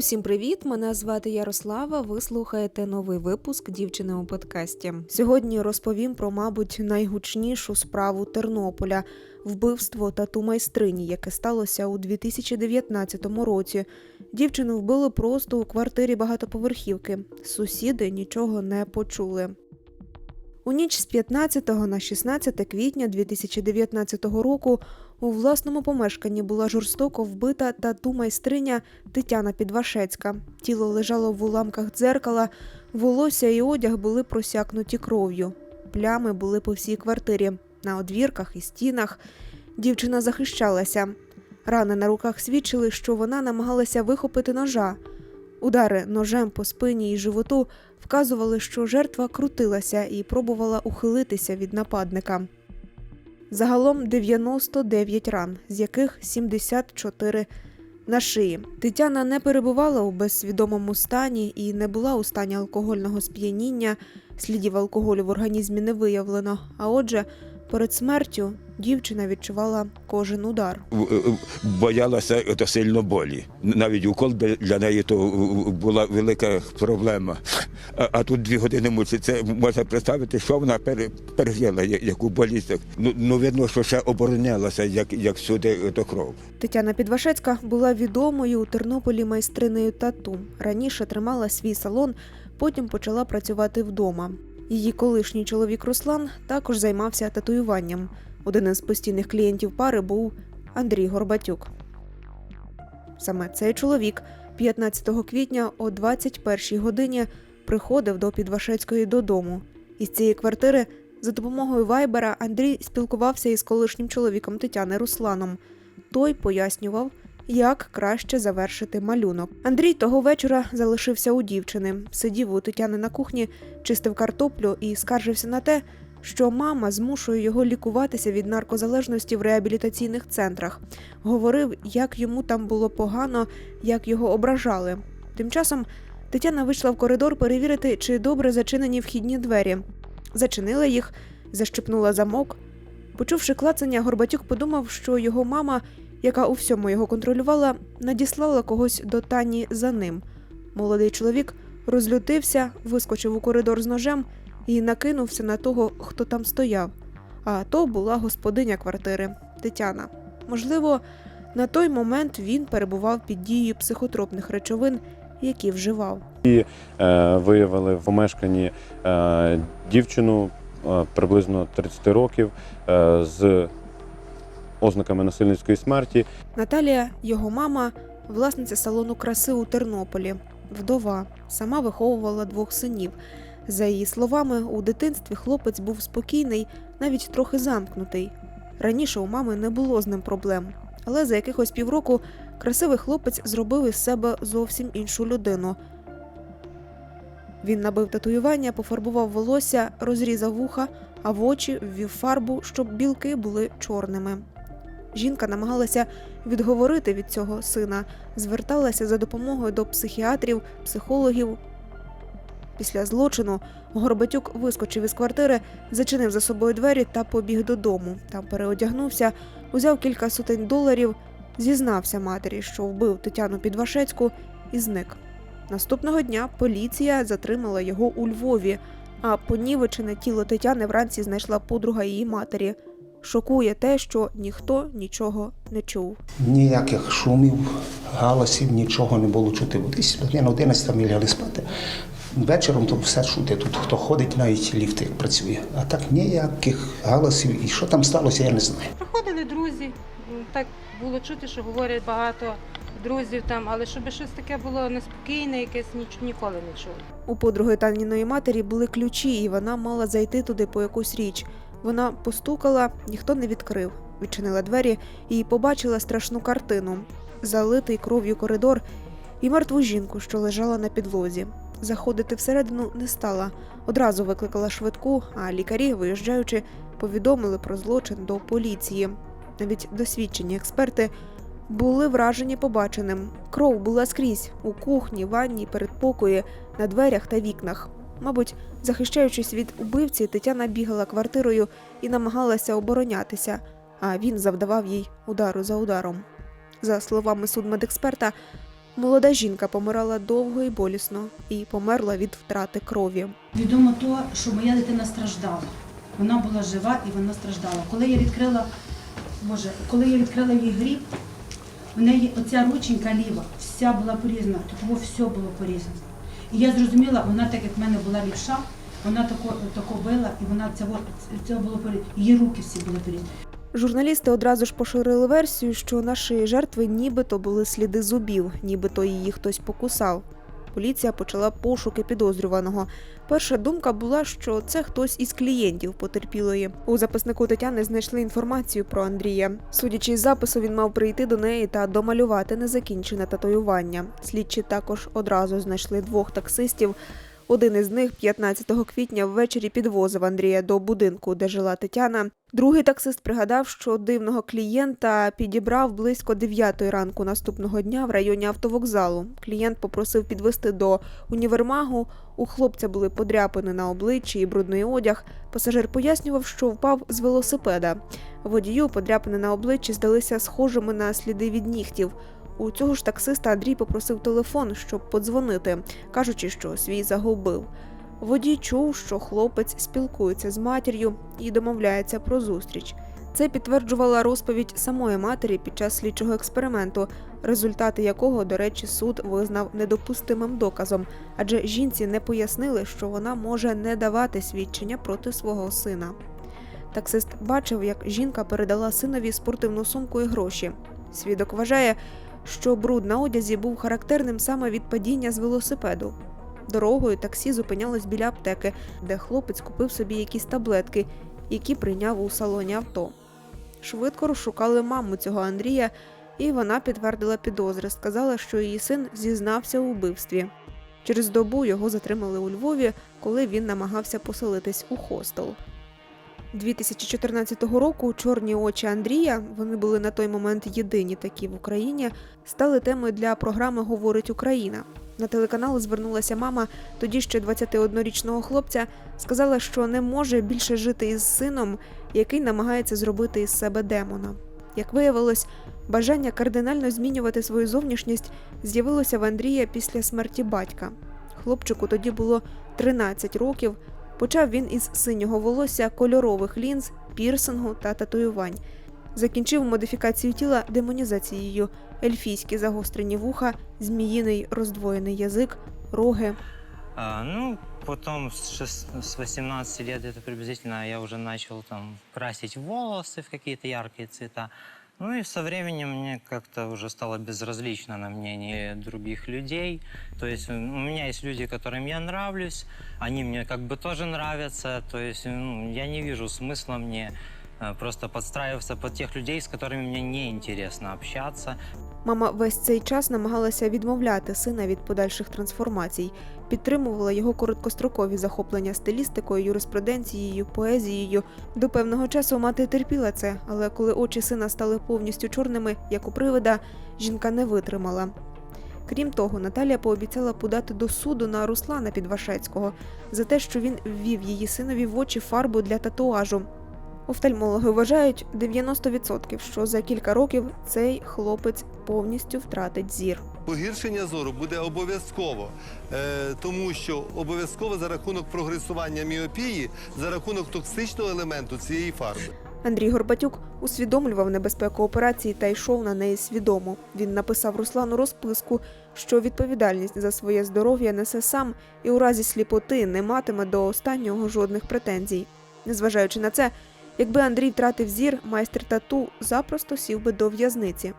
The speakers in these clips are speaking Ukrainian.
Усім привіт! Мене звати Ярослава. Ви слухаєте новий випуск дівчини у подкасті. Сьогодні розповім про, мабуть, найгучнішу справу Тернополя вбивство тату майстрині, яке сталося у 2019 році. Дівчину вбили просто у квартирі багатоповерхівки. Сусіди нічого не почули. У ніч з 15 на 16 квітня 2019 року у власному помешканні була жорстоко вбита тату майстриня Тетяна Підвашецька. Тіло лежало в уламках дзеркала, волосся і одяг були просякнуті кров'ю. Плями були по всій квартирі, на одвірках і стінах. Дівчина захищалася. Рани на руках свідчили, що вона намагалася вихопити ножа. Удари ножем по спині і животу вказували, що жертва крутилася і пробувала ухилитися від нападника. Загалом 99 ран, з яких 74 на шиї. Тетяна не перебувала у безсвідомому стані і не була у стані алкогольного сп'яніння. Слідів алкоголю в організмі не виявлено. А отже, перед смертю дівчина відчувала кожен удар. В- в- боялася то сильно болі. Навіть укол для- неї то е, була велика проблема. А, а тут дві години мучиться. Це можна представити, що вона пере, пережила, яку болість. Ну, ну видно, що ще оборонялася, як, як сюди до кров. Тетяна Підвашецька була відомою у Тернополі майстринею тату. Раніше тримала свій салон, потім почала працювати вдома. Її колишній чоловік Руслан також займався татуюванням. Один із постійних клієнтів пари був Андрій Горбатюк. Саме цей чоловік 15 квітня о 21 годині приходив до Підвашецької додому. Із цієї квартири за допомогою Вайбера Андрій спілкувався із колишнім чоловіком Тетяни Русланом. Той пояснював, як краще завершити малюнок. Андрій того вечора залишився у дівчини, сидів у Тетяни на кухні, чистив картоплю і скаржився на те, що мама змушує його лікуватися від наркозалежності в реабілітаційних центрах. Говорив, як йому там було погано, як його ображали. Тим часом Тетяна вийшла в коридор перевірити, чи добре зачинені вхідні двері. Зачинила їх, защепнула замок. Почувши клацання, Горбатюк подумав, що його мама, яка у всьому його контролювала, надіслала когось до Тані за ним. Молодий чоловік розлютився, вискочив у коридор з ножем і накинувся на того, хто там стояв. А то була господиня квартири Тетяна. Можливо, на той момент він перебував під дією психотропних речовин, які вживав. І е, виявили в помешканні е, дівчину е, приблизно 30 років е, з ознаками насильницької смерті. Наталія, його мама, власниця салону краси у Тернополі, вдова, сама виховувала двох синів. За її словами, у дитинстві хлопець був спокійний, навіть трохи замкнутий. Раніше у мами не було з ним проблем, але за якихось півроку красивий хлопець зробив із себе зовсім іншу людину. Він набив татуювання, пофарбував волосся, розрізав вуха, а в очі ввів фарбу, щоб білки були чорними. Жінка намагалася відговорити від цього сина, зверталася за допомогою до психіатрів, психологів. Після злочину Горбатюк вискочив із квартири, зачинив за собою двері та побіг додому. Там переодягнувся, узяв кілька сотень доларів, зізнався матері, що вбив Тетяну Підвашецьку, і зник. Наступного дня поліція затримала його у Львові, а понівечене тіло Тетяни вранці знайшла подруга її матері. Шокує те, що ніхто нічого не чув. Ніяких шумів, галасів, нічого не було чути. Десь година 11 ми лягли спати. Вечором то все чути. Тут хто ходить, навіть ліфт як працює. А так ніяких галасів. І що там сталося, я не знаю. Приходили друзі, так було чути, що говорять багато друзів там, але щоб щось таке було неспокійне, якесь ніч ніколи не чули. У подруги Таніної матері були ключі, і вона мала зайти туди по якусь річ. Вона постукала, ніхто не відкрив. Відчинила двері і побачила страшну картину: залитий кров'ю коридор і мертву жінку, що лежала на підлозі. Заходити всередину не стала. Одразу викликала швидку, а лікарі, виїжджаючи, повідомили про злочин до поліції. Навіть досвідчені експерти були вражені побаченим. Кров була скрізь у кухні, ванні, передпокої, на дверях та вікнах. Мабуть, захищаючись від убивці, Тетяна бігала квартирою і намагалася оборонятися, а він завдавав їй удару за ударом. За словами судмедексперта, Молода жінка помирала довго і болісно і померла від втрати крові. Відомо то, що моя дитина страждала. Вона була жива і вона страждала. Коли я відкрила, Боже, коли я відкрила її гріб, в неї оця рученька ліва, вся була порізана, того все було порізано. І я зрозуміла, вона так як в мене була лівша, вона тако, тако била, і вона цього, цього було порізано. Її руки всі були порізані. Журналісти одразу ж поширили версію, що на шиї жертви нібито були сліди зубів, нібито її хтось покусав. Поліція почала пошуки підозрюваного. Перша думка була, що це хтось із клієнтів потерпілої. У записнику Тетяни знайшли інформацію про Андрія. Судячи із запису, він мав прийти до неї та домалювати незакінчене татуювання. Слідчі також одразу знайшли двох таксистів. Один із них 15 квітня ввечері підвозив Андрія до будинку, де жила Тетяна. Другий таксист пригадав, що дивного клієнта підібрав близько 9 ранку наступного дня в районі автовокзалу. Клієнт попросив підвести до універмагу. У хлопця були подряпини на обличчі і брудний одяг. Пасажир пояснював, що впав з велосипеда. Водію подряпини на обличчі здалися схожими на сліди від нігтів. У цього ж таксиста Андрій попросив телефон, щоб подзвонити, кажучи, що свій загубив. Водій чув, що хлопець спілкується з матір'ю і домовляється про зустріч. Це підтверджувала розповідь самої матері під час слідчого експерименту, результати якого, до речі, суд визнав недопустимим доказом, адже жінці не пояснили, що вона може не давати свідчення проти свого сина. Таксист бачив, як жінка передала синові спортивну сумку і гроші. Свідок вважає, що бруд на одязі був характерним саме від падіння з велосипеду. Дорогою таксі зупинялось біля аптеки, де хлопець купив собі якісь таблетки, які прийняв у салоні авто. Швидко розшукали маму цього Андрія, і вона підтвердила підозри, сказала, що її син зізнався у вбивстві. Через добу його затримали у Львові, коли він намагався поселитись у хостел. 2014 року чорні очі Андрія, вони були на той момент єдині такі в Україні, стали темою для програми Говорить Україна. На телеканал звернулася мама тоді ще 21-річного хлопця, сказала, що не може більше жити із сином, який намагається зробити із себе демона. Як виявилось, бажання кардинально змінювати свою зовнішність з'явилося в Андрія після смерті батька. Хлопчику тоді було 13 років. Почав він із синього волосся, кольорових лінз, пірсингу та татуювань. Закінчив модифікацію тіла демонізацією, ельфійські загострені вуха, зміїний роздвоєний язик, роги. А, ну, потом с, шес- с 18 лет это приблизительно я уже начал там красить волосы в какие-то яркие цвета. Ну и со временем мне как-то уже стало безразлично на мнение других людей. То есть м, у меня есть люди, которым я нравлюсь, они мне как бы тоже нравятся. То есть ну, я не вижу смысла мне э, просто подстраиваться под тех людей, с которыми мне неинтересно общаться. Мама весь цей час намагалася відмовляти сина від подальших трансформацій, підтримувала його короткострокові захоплення стилістикою, юриспруденцією, поезією. До певного часу мати терпіла це, але коли очі сина стали повністю чорними, як у привида, жінка не витримала. Крім того, Наталія пообіцяла подати до суду на Руслана Підвашецького за те, що він ввів її синові в очі фарбу для татуажу. Офтальмологи вважають 90%, що за кілька років цей хлопець повністю втратить зір. Погіршення зору буде обов'язково, е, тому що обов'язково за рахунок прогресування міопії, за рахунок токсичного елементу цієї фарби. Андрій Горбатюк усвідомлював небезпеку операції та йшов на неї свідомо. Він написав Руслану розписку, що відповідальність за своє здоров'я несе сам і у разі сліпоти не матиме до останнього жодних претензій. Незважаючи на це, якби Андрій втратив зір, майстер тату запросто сів би до в'язниці.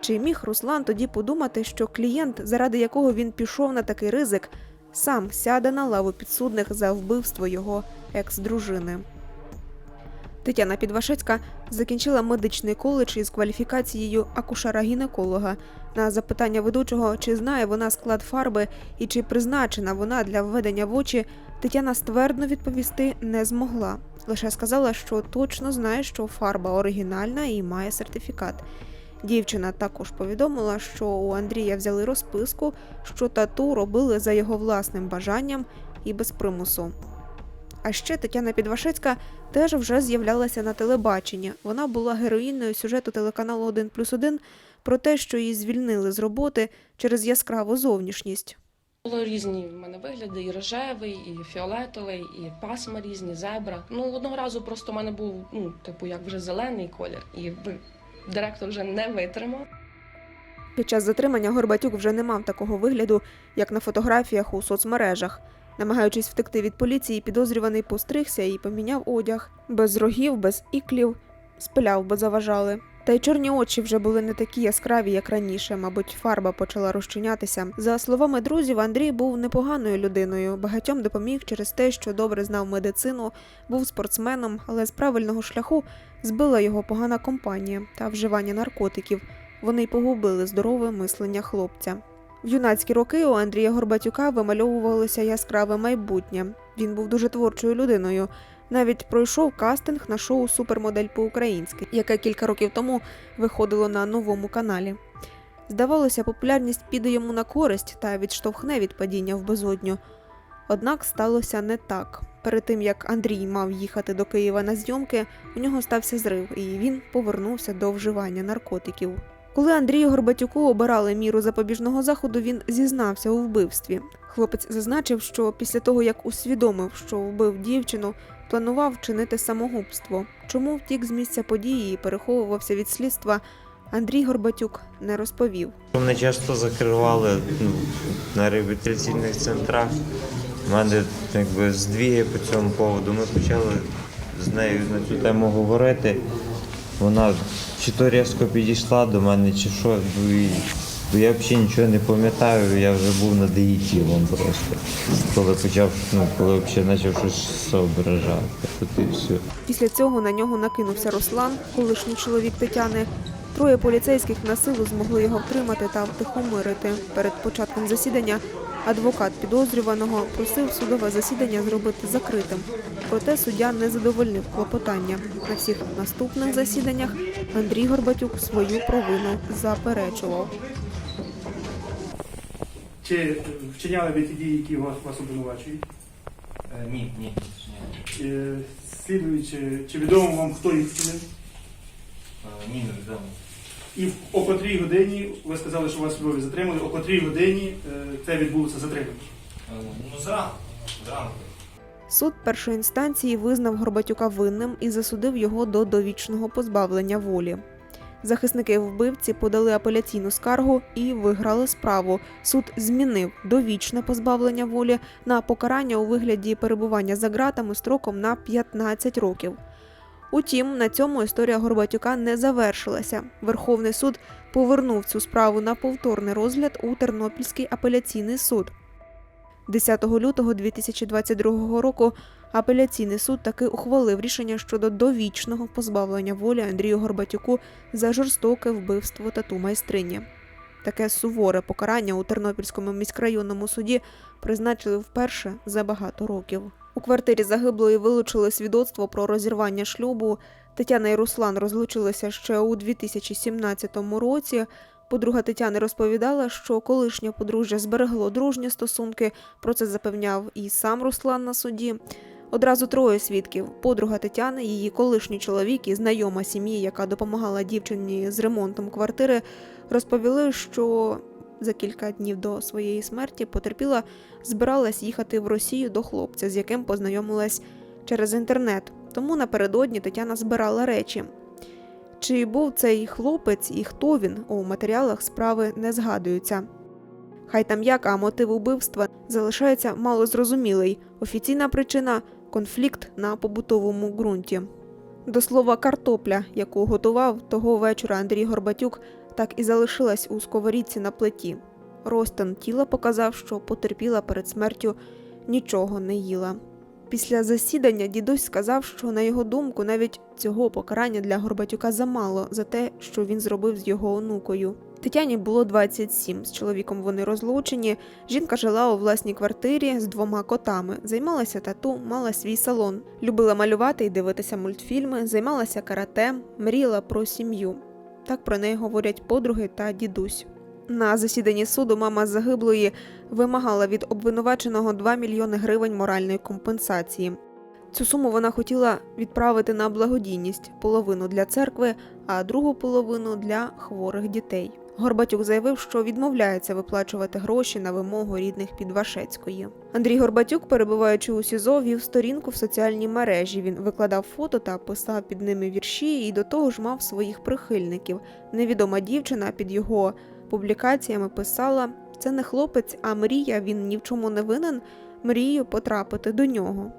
Чи міг Руслан тоді подумати, що клієнт, заради якого він пішов на такий ризик, сам сяде на лаву підсудних за вбивство його екс-дружини? Тетяна Підвашецька закінчила медичний коледж із кваліфікацією акушера-гінеколога. На запитання ведучого, чи знає вона склад фарби і чи призначена вона для введення в очі, Тетяна ствердно відповісти не змогла. Лише сказала, що точно знає, що фарба оригінальна і має сертифікат. Дівчина також повідомила, що у Андрія взяли розписку, що тату робили за його власним бажанням і без примусу. А ще Тетяна Підвашецька теж вже з'являлася на телебаченні. Вона була героїною сюжету телеканалу 1 плюс 1 про те, що її звільнили з роботи через яскраву зовнішність. Було різні в мене вигляди, і рожевий, і фіолетовий, і пасма різні, зебра. Ну одного разу просто в мене був, ну, типу, як вже зелений колір, і директор вже не витримав. Під час затримання Горбатюк вже не мав такого вигляду, як на фотографіях у соцмережах. Намагаючись втекти від поліції, підозрюваний постригся і поміняв одяг без рогів, без іклів, спиляв, бо заважали. Та й чорні очі вже були не такі яскраві, як раніше. Мабуть, фарба почала розчинятися. За словами друзів, Андрій був непоганою людиною. Багатьом допоміг через те, що добре знав медицину, був спортсменом, але з правильного шляху збила його погана компанія та вживання наркотиків. Вони й погубили здорове мислення хлопця. В юнацькі роки у Андрія Горбатюка вимальовувалося яскраве майбутнє. Він був дуже творчою людиною. Навіть пройшов кастинг на шоу Супермодель по-українськи, яке кілька років тому виходило на новому каналі. Здавалося, популярність піде йому на користь та відштовхне від падіння в безодню. Однак сталося не так. Перед тим як Андрій мав їхати до Києва на зйомки, у нього стався зрив, і він повернувся до вживання наркотиків. Коли Андрію Горбатюку обирали міру запобіжного заходу, він зізнався у вбивстві. Хлопець зазначив, що після того, як усвідомив, що вбив дівчину, планував чинити самогубство. Чому втік з місця події і переховувався від слідства, Андрій Горбатюк не розповів. Мене часто закривали ну, на реабілітаційних центрах. У мене якби здвіги по цьому поводу. Ми почали з нею на цю тему говорити. Вона чи то різко підійшла до мене, чи що. Я взагалі нічого не пам'ятаю, я вже був над її тілом просто. Коли почав, ну, коли взагалі почав щось соображати. Тут і все. Після цього на нього накинувся Руслан, колишній чоловік Тетяни. Троє поліцейських на силу змогли його втримати та втихомирити. Перед початком засідання адвокат підозрюваного просив судове засідання зробити закритим. Проте суддя не задовольнив клопотання. На всіх наступних засіданнях Андрій Горбатюк свою провину заперечував. Чи е, вчиняли ви ті дії, які вас, вас обвинувачують? Ні, ні. Е, Слідуючи, чи відомо вам, хто їх вчинив? Ні, не відомо. І в о котрій годині, ви сказали, що вас в Львові затримали, о котрій годині е, це відбулося затримання? Ну, зранку. Зранку. Суд першої інстанції визнав Горбатюка винним і засудив його до довічного позбавлення волі. Захисники вбивці подали апеляційну скаргу і виграли справу. Суд змінив довічне позбавлення волі на покарання у вигляді перебування за ґратами строком на 15 років. Утім, на цьому історія Горбатюка не завершилася. Верховний суд повернув цю справу на повторний розгляд у Тернопільський апеляційний суд. 10 лютого 2022 року апеляційний суд таки ухвалив рішення щодо довічного позбавлення волі Андрію Горбатюку за жорстоке вбивство тату майстрині. Таке суворе покарання у Тернопільському міськрайонному суді призначили вперше за багато років. У квартирі загиблої вилучили свідоцтво про розірвання шлюбу. Тетяна і Руслан розлучилися ще у 2017 році. Подруга Тетяни розповідала, що колишнє подружжя зберегло дружні стосунки. Про це запевняв і сам Руслан на суді. Одразу троє свідків: подруга Тетяни, її колишній чоловік і знайома сім'ї, яка допомагала дівчині з ремонтом квартири, розповіли, що за кілька днів до своєї смерті потерпіла збиралась їхати в Росію до хлопця, з яким познайомилась через інтернет. Тому напередодні Тетяна збирала речі. Чи був цей хлопець і хто він у матеріалах справи не згадуються. Хай там як, а мотив убивства залишається малозрозумілий. Офіційна причина конфлікт на побутовому ґрунті. До слова, картопля, яку готував того вечора Андрій Горбатюк, так і залишилась у сковорідці на плиті. Розтин тіла показав, що потерпіла перед смертю нічого не їла. Після засідання дідусь сказав, що на його думку навіть цього покарання для Горбатюка замало за те, що він зробив з його онукою. Тетяні було 27, з чоловіком вони розлучені. Жінка жила у власній квартирі з двома котами, займалася тату, мала свій салон, любила малювати і дивитися мультфільми, займалася карате, мріяла про сім'ю. Так про неї говорять подруги та дідусь. На засіданні суду мама загиблої вимагала від обвинуваченого 2 мільйони гривень моральної компенсації. Цю суму вона хотіла відправити на благодійність половину для церкви, а другу половину для хворих дітей. Горбатюк заявив, що відмовляється виплачувати гроші на вимогу рідних Підвашецької. Андрій Горбатюк, перебуваючи у СІЗО, вів сторінку в соціальній мережі. Він викладав фото та писав під ними вірші, і до того ж мав своїх прихильників. Невідома дівчина під його публікаціями писала: це не хлопець, а мрія. Він ні в чому не винен. Мрію потрапити до нього.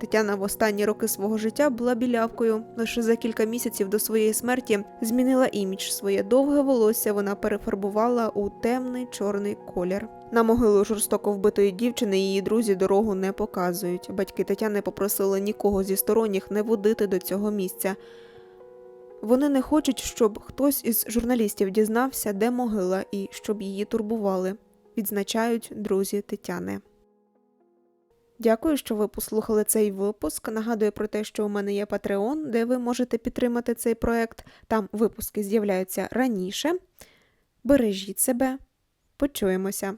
Тетяна в останні роки свого життя була білявкою. Лише за кілька місяців до своєї смерті змінила імідж. Своє довге волосся вона перефарбувала у темний чорний колір. На могилу жорстоко вбитої дівчини її друзі дорогу не показують. Батьки Тетяни попросили нікого зі сторонніх не водити до цього місця. Вони не хочуть, щоб хтось із журналістів дізнався, де могила, і щоб її турбували, відзначають друзі Тетяни. Дякую, що ви послухали цей випуск. Нагадую про те, що у мене є Patreon, де ви можете підтримати цей проект. Там випуски з'являються раніше. Бережіть себе. Почуємося.